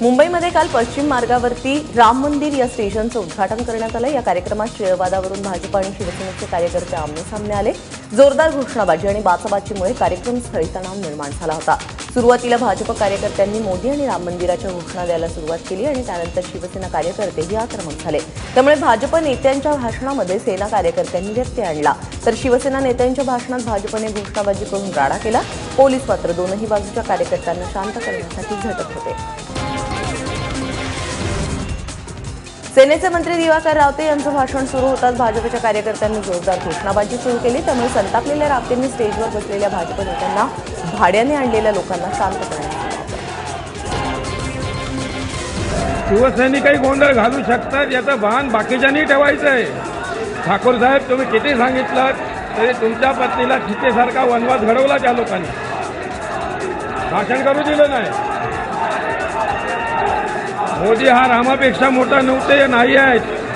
मुंबईमध्ये काल पश्चिम मार्गावरती राम मंदिर या स्टेशनचं उद्घाटन करण्यात आलं. या कार्यक्रमात टिळवादावरून भाजप आणि शिवसेनेचे कार्यकर्ते आमने आले. जोरदार घोषणाबाजी आणि बाचाबाचीमुळे कार्यक्रमस्थळी तणाव निर्माण झाला होता. सुरुवातीला भाजप कार्यकर्त्यांनी मोदी आणि राम मंदिराच्या घोषणा द्यायला सुरुवात केली आणि त्यानंतर शिवसेना कार्यकर्तेही आक्रमक झाले. त्यामुळे भाजप नेत्यांच्या भाषणामध्ये सेना कार्यकर्त्यांनी व्यत्यय आणला. तर शिवसेना नेत्यांच्या भाषणात भाजपने घोषणाबाजी करून राडा केला. पोलीस मात्र दोनही बाजूच्या कार्यकर्त्यांना शांत करण्यासाठी झटत होते. सेनेचे मंत्री दिवाकर रावते यांचं भाषण सुरू होताच भाजपच्या कार्यकर्त्यांनी जोरदार घोषणाबाजी सुरू केली. त्यामुळे संतापलेल्या रावतेंनी स्टेजवर बसलेल्या भाजप नेत्यांना भाड्याने आणलेल्या लोकांना शांत करण्यात शिवसैनिकही गोंधळ घालू शकतात याचं भान बाकीच्यांनी ठेवायचं आहे ठाकूर साहेब तुम्ही किती सांगितलं तरी तुमच्या पत्नीला चितेसारखा वनवास घडवला त्या लोकांनी. भाषण करू दिलं नाही. मोदी हा रामापेक्षा मोठा नव्हते नाही आहेत